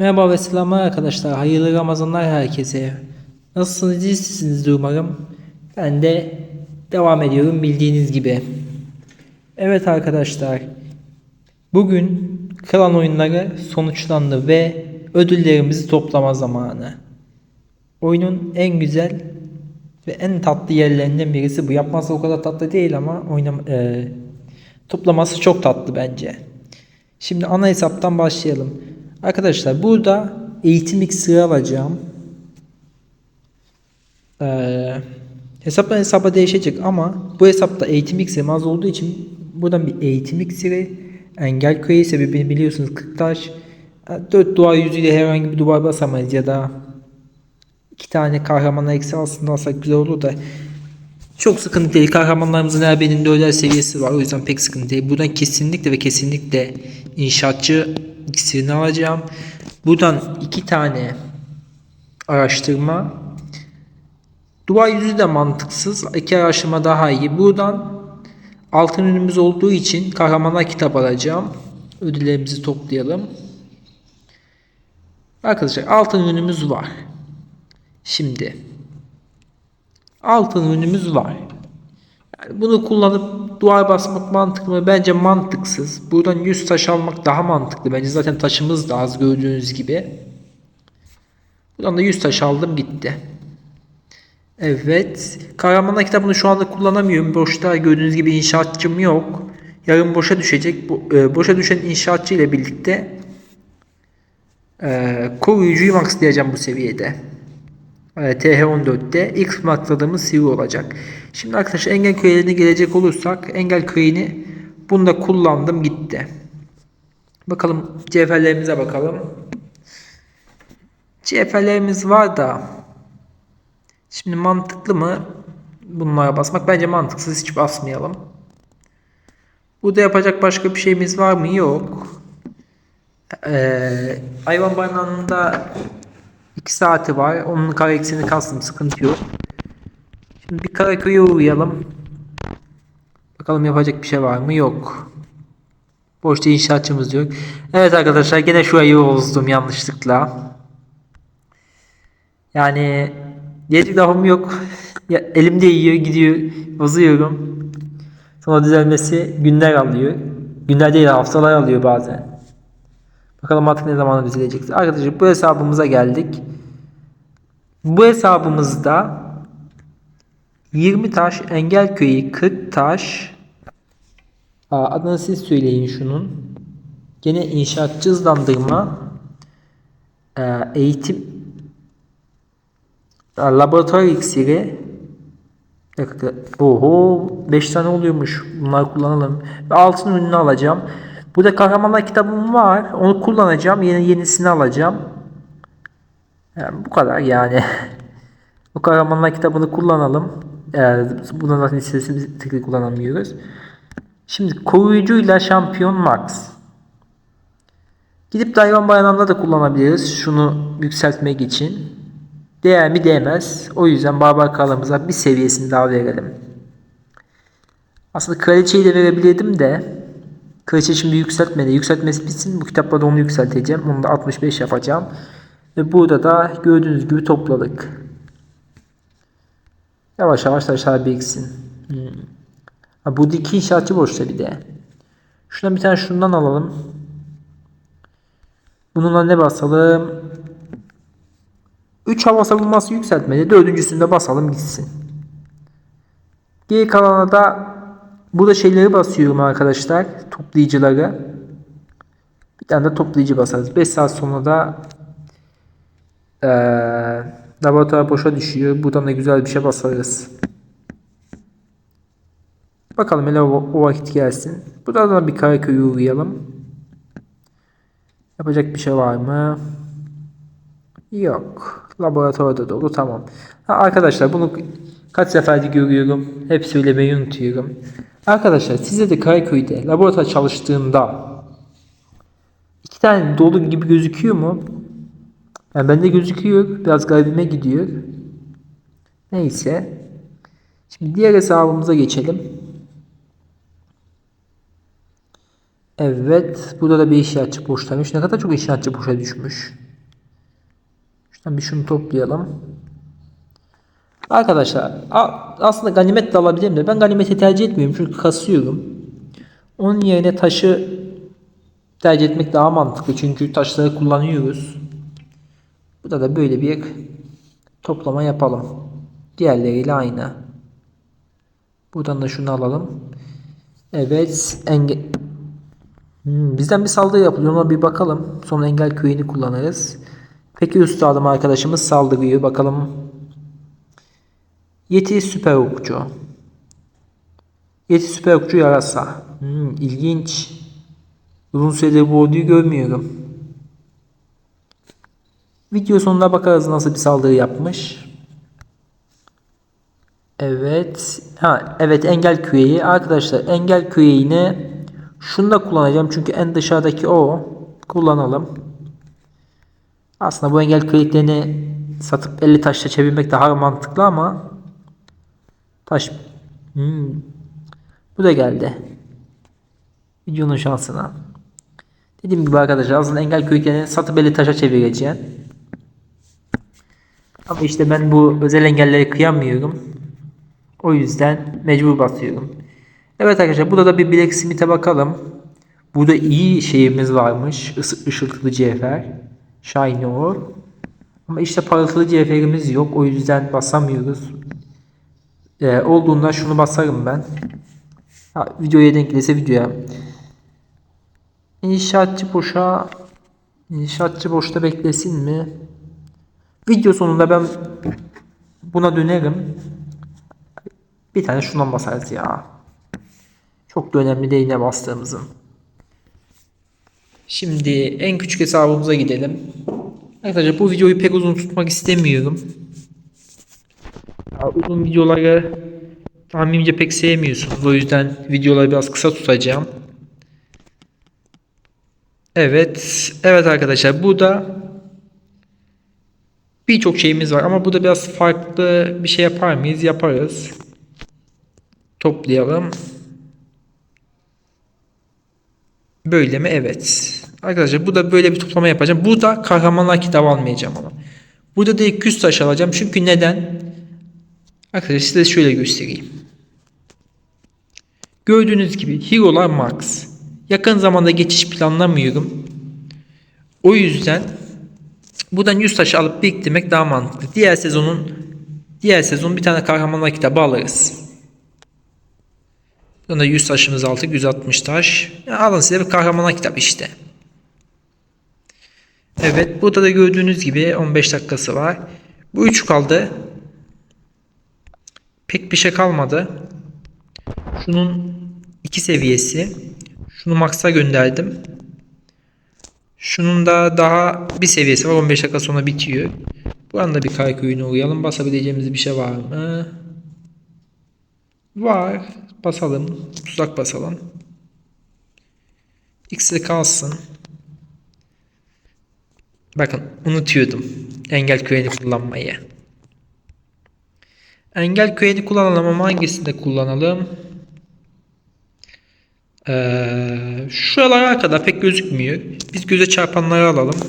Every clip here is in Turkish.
Merhaba ve selamlar arkadaşlar. Hayırlı Ramazanlar herkese. Nasılsınız? İyisinizdir umarım. Ben de devam ediyorum bildiğiniz gibi. Evet arkadaşlar. Bugün klan oyunları sonuçlandı ve ödüllerimizi toplama zamanı. Oyunun en güzel ve en tatlı yerlerinden birisi bu. Yapması o kadar tatlı değil ama oynam e, toplaması çok tatlı bence. Şimdi ana hesaptan başlayalım. Arkadaşlar burada eğitim iksiri alacağım. Ee, hesaptan hesaba değişecek ama bu hesapta eğitim iksiri az olduğu için buradan bir eğitim iksiri engel küreği sebebini biliyorsunuz 40 taş 4 duvar yüzüyle herhangi bir duvar basamayız ya da iki tane kahramana eksi aslında alsak güzel olur da çok sıkıntı değil. Kahramanlarımızın her birinde özel seviyesi var. O yüzden pek sıkıntı değil. Buradan kesinlikle ve kesinlikle inşaatçı iksirini alacağım. Buradan iki tane araştırma. Duvar yüzü de mantıksız. İki araştırma daha iyi. Buradan altın ürünümüz olduğu için kahramanlar kitap alacağım. Ödüllerimizi toplayalım. Arkadaşlar altın ürünümüz var. Şimdi altın ürünümüz var. Yani bunu kullanıp duvar basmak mantıklı mı? Bence mantıksız. Buradan 100 taş almak daha mantıklı. Bence zaten taşımız da az gördüğünüz gibi. Buradan da 100 taş aldım gitti. Evet. Kahramanlar kitabını şu anda kullanamıyorum. Boşta gördüğünüz gibi inşaatçım yok. Yarın boşa düşecek. Bu, e, boşa düşen inşaatçı ile birlikte e, koruyucuyu maxlayacağım bu seviyede. E, TH14'te ilk maxladığımız sivri olacak. Şimdi arkadaşlar engel kürelerine gelecek olursak engel küreğini bunda kullandım gitti. Bakalım cevherlerimize bakalım. Cevherlerimiz var da şimdi mantıklı mı bunlara basmak? Bence mantıksız hiç basmayalım. Burada yapacak başka bir şeyimiz var mı? Yok. Ee, hayvan barınağında 2 saati var. Onun kare ekseni kastım sıkıntı yok. Şimdi bir Karaköy'e uğrayalım. Bakalım yapacak bir şey var mı? Yok. Boşta inşaatçımız yok. Evet arkadaşlar gene şurayı bozdum yanlışlıkla. Yani diyecek lafım yok. Ya, elimde yiyor gidiyor bozuyorum. Sonra düzelmesi günler alıyor. Günler değil haftalar alıyor bazen. Bakalım artık ne zaman düzelecek. Arkadaşlar bu hesabımıza geldik. Bu hesabımızda 20 taş engel köyü 40 taş adını siz söyleyin şunun. Gene inşaatçı hızlandırma ee, eğitim Aa, laboratuvar iksiri. Oho 5 tane oluyormuş. Bunları kullanalım. Ve altın ürünü alacağım. Burada kahramanlar kitabım var. Onu kullanacağım. Yeni yenisini alacağım. Yani bu kadar yani. bu kahramanlar kitabını kullanalım. Yani bundan zaten listesini tekrar kullanamıyoruz. Şimdi koruyucuyla şampiyon max. Gidip de hayvan bayramında da kullanabiliriz. Şunu yükseltmek için. Değer mi değmez. O yüzden barbar kralımıza bir seviyesini daha verelim. Aslında kraliçeyi de verebilirdim de Kraliçe şimdi yükseltmedi. Yükseltmesi bitsin. Bu kitapla da onu yükselteceğim. Onu da 65 yapacağım. Ve burada da gördüğünüz gibi topladık. Yavaş yavaş taşlar biriksin. Hmm. Ha, bu iki inşaatçı boşta bir de. Şuna bir tane şundan alalım. Bununla ne basalım? 3 hava savunması yükseltmedi. Dördüncüsünde basalım gitsin. Geri kalana da burada şeyleri basıyorum arkadaşlar. Toplayıcıları. Bir tane de toplayıcı basarız. 5 saat sonra da ee, laboratuvar boşa düşüyor. Buradan da güzel bir şey basarız. Bakalım hele o, o vakit gelsin. Buradan da bir Karaköy'e uğrayalım. Yapacak bir şey var mı? Yok. Laboratuvarda dolu. Tamam. Ha, arkadaşlar bunu kaç seferdir görüyorum. Hep söylemeyi unutuyorum. Arkadaşlar size de Karaköy'de laboratuvar çalıştığında iki tane dolu gibi gözüküyor mu? Yani bende gözüküyor. Biraz garibime gidiyor. Neyse. Şimdi diğer hesabımıza geçelim. Evet. Burada da bir inşaatçı boşlamış. Ne kadar çok inşaatçı boşa düşmüş. Şuradan bir şunu toplayalım. Arkadaşlar aslında ganimet de alabilirim de ben ganimeti tercih etmiyorum çünkü kasıyorum. Onun yerine taşı tercih etmek daha mantıklı çünkü taşları kullanıyoruz. Burada da böyle bir toplama yapalım. Diğerleriyle aynı. Buradan da şunu alalım. Evet. Enge Hmm, bizden bir saldırı yapılıyor. Ona bir bakalım. Sonra engel köyünü kullanırız. Peki üstadım arkadaşımız saldırıyor. Bakalım. Yeti süper okçu. Yeti süper okçu yarasa. Hmm, ilginç. Uzun süredir bu orduyu görmüyorum. Video sonuna bakarız nasıl bir saldırı yapmış. Evet. Ha, evet engel küreği. Arkadaşlar engel küreğini şunu da kullanacağım çünkü en dışarıdaki o. Kullanalım. Aslında bu engel küreklerini satıp 50 taşla çevirmek daha mantıklı ama taş Hmm. bu da geldi. Videonun şansına. Dediğim gibi arkadaşlar aslında engel küreklerini satıp 50 taşa çevireceğim. Ama işte ben bu özel engelleri kıyamıyorum. O yüzden mecbur basıyorum. Evet arkadaşlar burada da bir Blacksmith'e bakalım. Burada iyi şeyimiz varmış. Is ışıltılı cevher. Shiny ore. Ama işte parıltılı cevherimiz yok. O yüzden basamıyoruz. Ee, olduğunda şunu basarım ben. Ha, videoya denk gelirse videoya. İnşaatçı boşa İnşaatçı boşta beklesin mi? Video sonunda ben buna dönerim. Bir tane şundan basarız ya. Çok da önemli değil ne bastığımızın. Şimdi en küçük hesabımıza gidelim. Arkadaşlar bu videoyu pek uzun tutmak istemiyorum. Uzun videoları tahminimce pek sevmiyorsunuz. O yüzden videoları biraz kısa tutacağım. Evet. Evet arkadaşlar bu da birçok şeyimiz var ama burada biraz farklı bir şey yapar mıyız? Yaparız. Toplayalım. Böyle mi? Evet. Arkadaşlar bu da böyle bir toplama yapacağım. Burada kahramanlar kitabı almayacağım ama. Burada direkt küs taş alacağım. Çünkü neden? Arkadaşlar size şöyle göstereyim. Gördüğünüz gibi Hero'lar Max. Yakın zamanda geçiş planlamıyorum. O yüzden buradan 100 taşı alıp biriktirmek daha mantıklı. Diğer sezonun diğer sezon bir tane kahramanlar kitabı alırız. Bunda 100 taşımız aldık. 160 taş. Yani alın size bir kahramanlar kitabı işte. Evet. Burada da gördüğünüz gibi 15 dakikası var. Bu 3 kaldı. Pek bir şey kalmadı. Şunun 2 seviyesi. Şunu max'a gönderdim. Şunun da daha bir seviyesi var. 15 dakika sonra bitiyor. Bu anda bir kay köyüne uğrayalım. Basabileceğimiz bir şey var mı? Var. Basalım. Tuzak basalım. X'e kalsın. Bakın unutuyordum. Engel küveni kullanmayı. Engel küveni kullanalım ama hangisinde kullanalım? Ee, şuralar arkada pek gözükmüyor. Biz göze çarpanları alalım.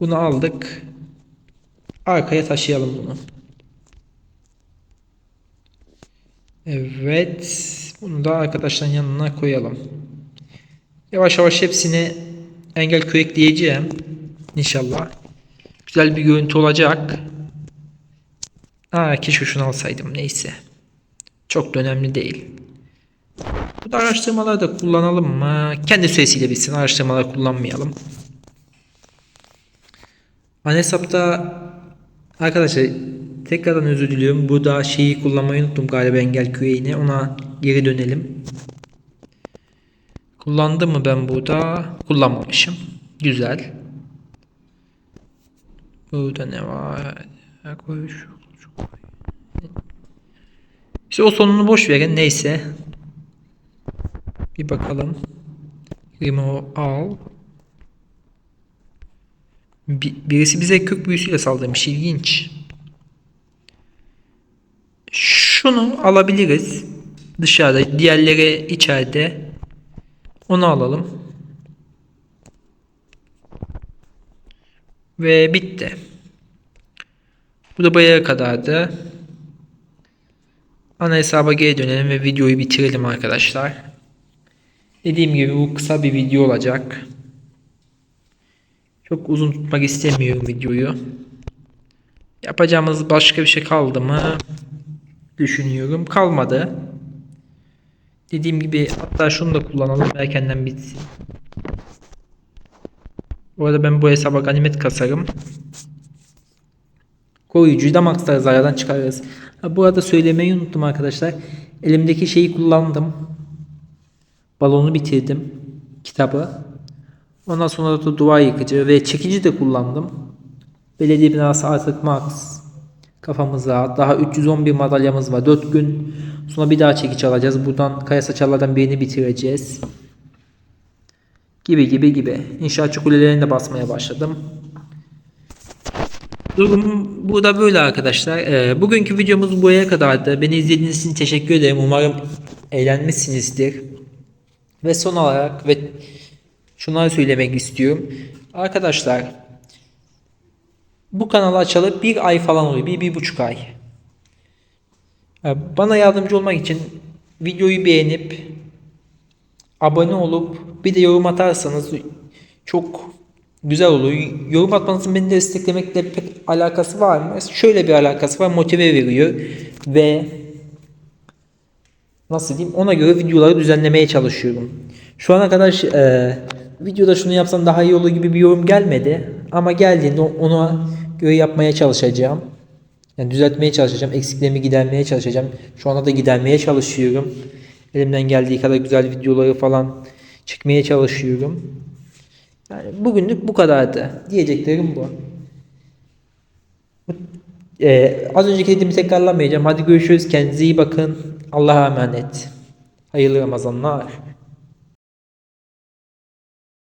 Bunu aldık. Arkaya taşıyalım bunu. Evet. Bunu da arkadaşların yanına koyalım. Yavaş yavaş hepsini engel köy ekleyeceğim. İnşallah. Güzel bir görüntü olacak. Aa, keşke şunu alsaydım. Neyse. Çok da önemli değil. Bu da araştırmaları da kullanalım mı? Kendi süresiyle bitsin. Araştırmaları kullanmayalım. Ana hesapta arkadaşlar tekrardan özür diliyorum. Burada şeyi kullanmayı unuttum galiba engel küreğini. Ona geri dönelim. Kullandım mı ben burada? Kullanmamışım. Güzel. Burada ne var? İşte o sonunu boş verin. Neyse. Bir bakalım. Remove al. Bir, birisi bize kök büyüsüyle saldırmış. İlginç. Şunu alabiliriz. Dışarıda. Diğerleri içeride. Onu alalım. Ve bitti. Bu da buraya kadardı. Ana hesaba geri dönelim ve videoyu bitirelim arkadaşlar. Dediğim gibi bu kısa bir video olacak. Çok uzun tutmak istemiyorum videoyu. Yapacağımız başka bir şey kaldı mı? Düşünüyorum. Kalmadı. Dediğim gibi hatta şunu da kullanalım erkenden bitsin. Bu arada ben bu hesaba ganimet kasarım. Koruyucuyu da maxlarız aradan çıkarırız. Bu arada söylemeyi unuttum arkadaşlar. Elimdeki şeyi kullandım. Balonu bitirdim. Kitabı. Ondan sonra da duvar yıkıcı ve çekici de kullandım. Belediye binası artık max. Kafamız. Daha 311 madalyamız var. 4 gün sonra bir daha çekiç alacağız. Buradan kaya saçarlardan birini bitireceğiz. Gibi gibi gibi. İnşaatçı kulelerini de basmaya başladım. Durum burada böyle arkadaşlar. Ee, bugünkü videomuz buraya kadardı. Beni izlediğiniz için teşekkür ederim. Umarım eğlenmişsinizdir. Ve son olarak ve şunları söylemek istiyorum. Arkadaşlar bu kanalı açalı bir ay falan oluyor. Bir, bir buçuk ay. Ee, Bana yardımcı olmak için videoyu beğenip abone olup bir de yorum atarsanız çok güzel olur. Yorum atmanızın beni desteklemekle pek alakası var mı? Şöyle bir alakası var. Motive veriyor ve nasıl diyeyim ona göre videoları düzenlemeye çalışıyorum. Şu ana kadar e, videoda şunu yapsam daha iyi olur gibi bir yorum gelmedi. Ama geldiğinde ona göre yapmaya çalışacağım. Yani düzeltmeye çalışacağım. Eksiklerimi gidermeye çalışacağım. Şu anda da gidermeye çalışıyorum. Elimden geldiği kadar güzel videoları falan çekmeye çalışıyorum. Yani bugünlük bu kadardı. Diyeceklerim bu. Ee, az önceki dediğimi tekrarlamayacağım. Hadi görüşürüz. Kendinize iyi bakın. Allah'a emanet. Hayırlı Ramazanlar.